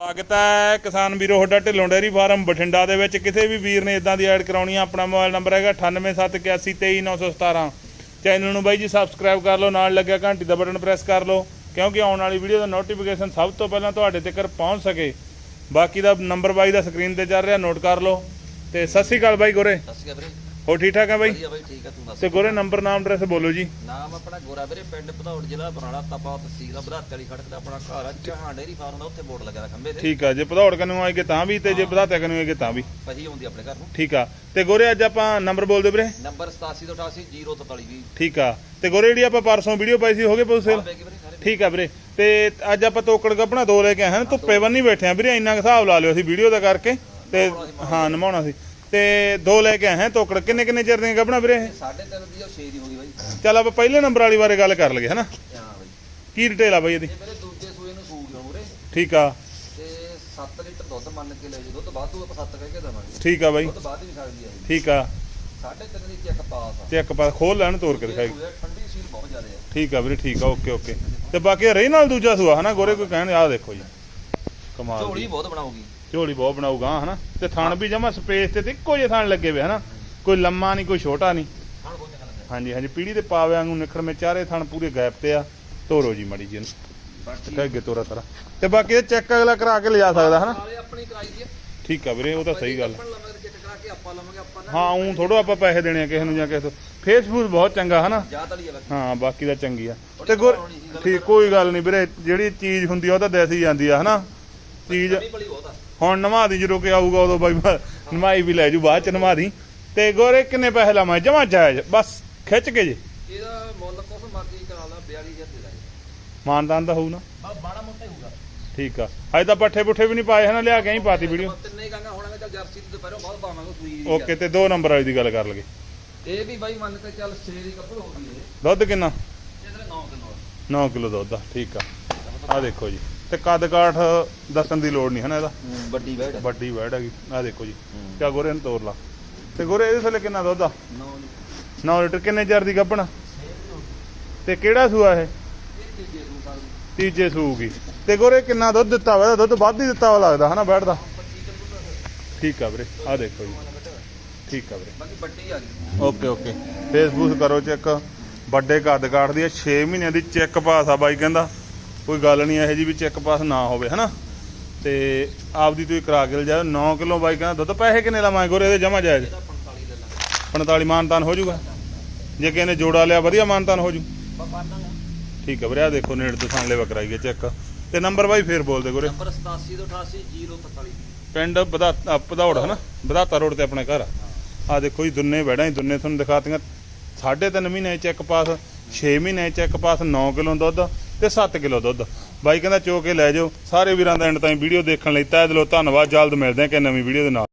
ਸਵਾਗਤ ਹੈ ਕਿਸਾਨ ਵੀਰੋ, ਤੁਹਾਡਾ ਢਿੱਲੋਂ ਡੇਅਰੀ ਫਾਰਮ ਬਠਿੰਡਾ ਦੇ ਵਿੱਚ। ਕਿਸੇ ਵੀ ਵੀਰ ਨੇ ਇਦਾਂ ਦੀ ਐਡ ਕਰਾਉਣੀ ਆ, ਆਪਣਾ ਮੋਬਾਈਲ ਨੰਬਰ ਹੈਗਾ 9871823917 ਚੈਨਲ ਨੂੰ ਬਾਈ ਜੀ ਸਬਸਕ੍ਰਾਈਬ ਕਰ ਲਓ, ਨਾਲ ਲੱਗਿਆ ਘੰਟੀ ਦਾ ਬਟਨ ਪ੍ਰੈਸ ਕਰ ਲਓ, ਕਿਉਂਕਿ ਆਉਣ ਵਾਲੀ ਵੀਡੀਓ ਦਾ ਨੋਟੀਫਿਕੇਸ਼ਨ ਸਭ ਤੋਂ ਪਹਿਲਾਂ ਤੁਹਾਡੇ ਤੱਕ ਪਹੁੰਚ ਸਕੇ। ਬਾਕੀ ਦਾ ਨੰਬਰ ਬਾਈ ਦਾ ਸਕਰੀਨ ਤੇ ਚੱਲ ਰਿਹਾ ਨੋਟ ਕਰ ਲਓ। ਤੇ ਸਤਿ ਸ਼੍ਰੀ ਅਕਾਲ ਬਾਈ ਗੋਰੇ। ਸਤਿ ਸ਼੍ਰੀ ਅਕਾਲ ਵੀਰੇ। ਹੋ ਠੀਕ ਠਾਕ ਹੈ ਬਾਈ? ਵਧੀਆ ਬਾਈ ਠੀਕ ਆ ਤੂੰ ਦੱਸ। ਤੇ ਗੋਰੇ ਨੰਬਰ ਨਾਮ ਐਡਰੈਸ ਬੋਲੋ ਜੀ। ਨਾਮ ਆਪਣਾ ਗੋਰਾ ਵੀਰੇ ਪਿੰਡ ਭਦੌੜ ਜ਼ਿਲ੍ਹਾ ਬਰਾੜਾ ਤਪਾ ਤਹਿਸੀਲ ਆ ਬਰਾਤ ਵਾਲੀ ਖੜਕ ਦਾ ਆਪਣਾ ਘਰ ਆ ਜਹਾਂ ਡੇਰੀ ਫਾਰਮ ਦਾ ਉੱਥੇ ਬੋਰਡ ਲੱਗਿਆ ਦਾ ਖੰਬੇ ਤੇ। ਠੀਕ ਆ ਜੇ ਭਦੌੜ ਕਨੂੰ ਆਏਗੇ ਤਾਂ ਵੀ ਤੇ ਜੇ ਵਧਾਤੇ ਕਨੂੰ ਆਏਗੇ ਤਾਂ ਵੀ। ਪਹੀ ਆਉਂਦੀ ਆਪਣੇ ਘਰ ਨੂੰ। ਠੀਕ ਆ ਤੇ ਗੋਰੇ ਅੱਜ ਆਪਾਂ ਨੰਬਰ ਬੋਲ ਦਿਓ ਵੀਰੇ? ਨੰਬਰ 8788 ਠੀਕ ਆ ਤੇ ਗੋਰੇ ਜਿਹੜੀ ਆਪਾਂ ਪਰਸੋਂ ਵੀਡੀਓ ਪਾਈ ਸੀ ਹੋ ਗਏ ਪੁੱਛ ਸੇਲ ਬੈਗ ਵੀਰੇ ਸਾਰੇ ਠੀਕ ਆ ਵੀਰੇ ਤੇ ਅੱਜ ਆਪਾਂ ਤੋਕੜ ਗੱਪਣਾ ਦੋ ਲੈ ਕੇ ਆਏ ਹਾਂ ਧੁੱਪੇ ਬੰਨੀ ਬੈਠੇ ਆ ਵੀਰੇ ਇੰਨਾ ਹਿਸਾਬ ਲਾ ਲਿਓ ਅਸੀਂ ਵੀਡੀਓ ਦਾ ਕਰਕੇ ਤੇ ਹਾਂ ਨਮਾਉਣਾ ਸੀ। ਤੇ ਦੋ ਲੈ ਕੇ ਆਏ ਹਾਂ ਤੋਕੜ। ਕਿੰਨੇ ਕਿੰਨੇ ਚਿਰ ਦੀਆਂ ਗੱਪਣਾ ਵੀਰੇ ਇਹ? ਸਾਢੇ ਤਿੰਨ ਦੀ ਉਹ 6 ਦੀ ਹੋ ਗਈ ਬਾਈ। ਚੱਲ ਆਪਾਂ ਪਹਿਲੇ ਨੰਬਰ ਵਾਲੀ ਬਾਰੇ ਗੱਲ ਕਰ ਲਈਏ ਹਨਾ ਕੀ ਡਿਟੇਲ ਆ ਬਾਈ ਇਹਦੀ? ਇਹ ਮੇਰੇ ਦੂਜੇ ਸੂਏ ਨੂੰ ਸੂਗ ਗਿਆ ਮੂਰੇ ਠੀਕ ਆ। ਤੇ 7 ਲੀਟਰ ਦੁੱਧ ਮੰਨ ਕੇ ਲੈ ਜੀ ਦੁੱਧ ਵਾਧੂ ਆਪਾਂ 7 ਕਹਿ ਕੇ ਦੇਵਾਂਗੇ। ਠੀਕ ਆ ਬਾਈ। ਦੁੱਧ ਵੱਧ ਵੀ ਸਕਦੀ ਹੈ ਠੀਕ ਆ। ਸਾਢੇ ਤਿੰਨ ਦੀ ਚੈੱਕ ਪਾਸ ਆ। ਚੈੱਕ ਖੋਲ ਲੈਣ ਤੋੜ ਕੇ ਦਿਖਾਈ। ਸੂਏ ਠੰਡੀ ਸੀਲ ਬਹੁਤ ਜ਼ਿਆਦਾ ਹੈ ਠੀਕ ਆ ਵੀਰੇ ਠੀਕ ਆ ਓਕੇ ਓਕੇ। ਤੇ ਬਾਕੀ ਰਹੀ ਨਾਲ ਦੂਜਾ ਸੁਆ ਹਨਾ ਗੋਰੇ ਕੋਈ ਕਹਿਣ ਆ ਦੇਖੋ ਜੀ। ਕਮਾਲ ਝੋਲੀ ਬਹੁਤ ਬਣਾਉਗੀ ਝੋਲੀ ਬਹੁਤ ਬਣਾਊਗਾ ਹਨਾ? ਤੇ ਥਣ ਵੀ ਜਮਾ ਸਪੇਸ ਤੇ ਤੇ ਇੱਕੋ ਜਿਹੇ ਥਣ ਲੱਗੇ ਵੇ ਹਨਾ? ਕੋਈ ਲੰਮਾ ਨਹੀਂ ਕੋਈ ਛੋਟਾ ਨਹੀਂ। ਹਾਂਜੀ ਹਾਂਜੀ ਪੀੜੀ ਦੇ ਪਾਵੇ ਵਾਂਗੂ ਨਿਖੜਵੇਂ ਚਾਰੇ ਥਣ ਪੂਰੇ ਗੈਪ ਤੇ ਆ। ਤੋਰੋ ਜੀ ਮੜੀ ਜੀ ਬਾਕੀ ਅੱਗੇ ਤੋਰਾ ਤਰਾ ਤੇ ਬਾਕੀ ਇਹ ਚੈੱਕ ਅਗਲਾ ਕਰਾ ਕੇ ਲਿਜਾ ਸਕਦਾ ਹਨਾ? ਨਾਲੇ ਆਪਣੀ ਕਰਾਈ ਦੀ ਆ। ਠੀਕ ਆ ਵੀਰੇ ਉਹ ਤਾਂ ਸਹੀ ਗੱਲ ਨਾ ਹਾਂ ਉਂ ਥੋੜੋ ਆਪਾਂ ਪੈਸੇ ਦੇਣੇ ਆ ਕਿਸੇ ਨੂੰ ਜਾਂ ਕਿਸੇ ਤੋਂ। ਫੇਸਬੁੱਕ ਬਹੁਤ ਚੰਗਾ ਹਨਾ? ਹਾਂ ਬਾਕੀ ਦਾ ਚੰਗੀ ਆ। ਤੇ ਗੁਰ ਠੀਕ ਕੋਈ ਗੱਲ ਨਹੀਂ ਵੀਰੇ ਜਿਹੜੀ ਚੀਜ਼ ਹੁੰਦੀ ਆ ਉਹ ਤਾਂ ਦੇਸੀ ਜਾਂਦੀ ਆ ਹਨਾ? ਚੀਜ਼ ਹੁਣ ਨਵਾ ਦੀ ਜਦੋਂ ਕਿ ਆਊਗਾ ਉਦੋਂ ਬਾਈ ਮੈਂ ਨਵਾਈ ਵੀ ਲੈ ਜੂ ਬਾਅਦ ਚ ਨਵਾ ਦੀ। ਤੇ ਗੋਰੇ ਕਿੰਨੇ ਪੈਸੇ ਲਾਵਾਂ? ਜਮਾ ਜਾਇਜ਼ ਬਸ ਖਿੱਚ ਕੇ ਜੇ। ਇਹਦਾ ਮੁੱਲ ਕੁਛ ਮਰਜ਼ੀ ਕਰਾ ਲਾ 42000 ਦੇ ਦਾਂਗੇ। ਮਾਨਦਾਨ ਦਾ ਹੋਊ ਨਾ। ਬਾ ਬਾੜਾ ਮੋਟਾ ਹੀ ਹੋਊਗਾ। ਠੀਕ ਆ। ਅਜੇ ਤਾਂ ਪੱਠੇ ਪੁੱਠੇ ਵੀ ਨਹੀਂ ਪਾਏ ਹਨਾ ਲਿਆ ਕੇ ਹੀ ਪਾਤੀ ਵੀਡੀਓ। ਤਿੰਨੇ ਹੀ ਗਾਂਗਾ ਹੋਣਾਗਾ ਚੱਲ ਜਰਸੀ ਤੇ ਦੁਪਹਿਰੋਂ ਬਹੁਤ ਪਾਵਾਂਗੇ ਸੂਈ ਦੀ ਓਕੇ ਤੇ ਦੋ ਨੰਬਰ ਵਾਲੀ ਦੀ ਗੱਲ ਕਰ ਲਗੇ ਇਹ ਵੀ ਬਾਈ ਮੰਨ ਕੇ ਚੱਲ 6 ਦੀ ਕੱਪੜ ਹੋ ਗਈ ਇਹ। ਦੁੱਧ ਕਿੰਨਾ? ਇਹਦੇ 9 ਕਿਲੋ। 9 ਕਿਲੋ ਦੁੱਧ ਆ ਠੀਕ ਆ। ਆ ਦੇਖੋ ਜੀ। ਤੇ ਕੱਦ ਕਾਠ ਦੱਸਣ ਦੀ ਲੋੜ ਨਹੀਂ ਹਨਾ ਇਹਦਾ? ਵੱਡੀ ਬੈਡ ਵੱਡੀ ਵੈੜ ਹੈਗੀ। ਆ ਦੇਖੋ ਜੀ। ਕਿਆ ਗੋਰੇ ਨੂੰ ਤੋਰ ਲਾ। ਤੇ ਗੋਰੇ ਇਹਦੇ ਥੱਲੇ ਕਿੰਨਾ ਦੁੱਧ ਆ? 9 9 ਲੀਟਰ। ਕਿੰਨੇ ਚਿਰ ਦੀ ਗੱਭਣ ਤੇ ਕਿਹੜਾ ਸੂਆ ਇਹ? ਤੀਜੇ ਸੂਗੀ ਤੇ ਗੋਰੇ ਕਿੰਨਾ ਦੁੱਧ ਦਿੱਤਾ ਵਾ? ਦੁੱਧ ਵੱਧ ਹੀ ਦਿੱਤਾ ਵਾ ਲੱਗਦਾ ਹਨਾ ਬੈਠਦਾ ਠੀਕ ਆ ਵੀਰੇ। ਆ ਦੇਖੋ ਜੀ। ਠੀਕ ਆ ਵੀਰੇ। ਬਾਕੀ ਵੱਡੀ ਆ ਗਈ। Okay okay. ਫੇਸਬੁੱਕ ਕਰੋ ਚੈੱਕ। ਵੱਡੇ ਕੱਦ ਕਾਠ ਦੀ 6 ਮਹੀਨਿਆਂ ਦੀ ਚੈੱਕ ਪਾਸ ਆ ਬਾਈ ਕਹਿੰਦਾ। ਕੋਈ ਗੱਲ ਨਹੀਂ ਇਹੋ ਜੀ ਵੀ ਚੈੱਕ ਪਾਸ ਨਾ ਹੋਵੇ ਹਨਾ? ਤੇ ਆਪਦੀ ਤੁਸੀਂ ਕਰਾ ਕੇ ਲਿਜਾ 9 ਕਿਲੋ ਬਾਈ ਕਹਿੰਦਾ ਦੁੱਧ ਪੈਸੇ ਕਿੰਨੇ ਲਵਾਂਗੇ ਗੋਰੇ ਇਹਦੇ ਜਮਾ ਜਾਇਜ਼। ਇਹਦਾ 45 ਲੈ ਲਾਂਗੇ 45 ਮਾਨਤਾਨ ਹੋ ਜਾਊਗਾ। ਜੇ ਕਿਸੇ ਨੇ ਜੋੜਾ ਲਿਆ ਵਧੀਆ ਮਾਨਤਾਨ ਹੋ ਜੂ। ਠੀਕ ਆ ਵੀਰੇ ਆ ਦੇਖੋ ਨੇੜ ਤੋਂ ਸਾਹਮਣੇ ਵਕਰਾਈਏ ਚੈੱਕ ਤੇ ਨੰਬਰ ਬਾਈ ਫੇਰ ਬੋਲ ਦੇ ਗੋਰੇ। ਨੰਬਰ 87 ਤੋਂ 88 043 ਪਿੰਡ ਵਧਾ ਪਧੌੜ ਹਨਾ? ਵਧਾਤਾ ਰੋਡ ਤੇ ਆਪਣੇ ਘਰ। ਆ ਦੇਖੋ ਜੀ ਦੁੰਨੇ ਵੜਾਂ ਹੀ ਦੁੰਨੇ ਤੁਹਾਨੂੰ ਦਿਖਾਤੀਆਂ। ਸਾਢੇ ਤਿੰਨ ਮਹੀਨੇ ਚੈੱਕ ਪਾਸ 6 ਮਹੀਨੇ ਚੈੱਕ ਪਾਸ 9 ਕਿਲੋ ਦੁੱਧ। ਤੇ 7 ਕਿਲੋ ਦੁੱਧ। ਬਾਈ ਕਹਿੰਦਾ ਚੋ ਕੇ ਲੈ ਜਾਓ। ਸਾਰੇ ਵੀਰਾਂ ਦਾ ਐਂਡ ਤਾਈਂ ਵੀਡੀਓ ਦੇਖਣ ਲਈ ਤਹਿ ਦਿਲੋਂ ਧੰਨਵਾਦ। ਜਲਦ ਮਿਲਦੇ ਹਾਂ ਕਿ ਨਵੀਂ ਵੀਡੀਓ ਦੇ ਨਾਲ।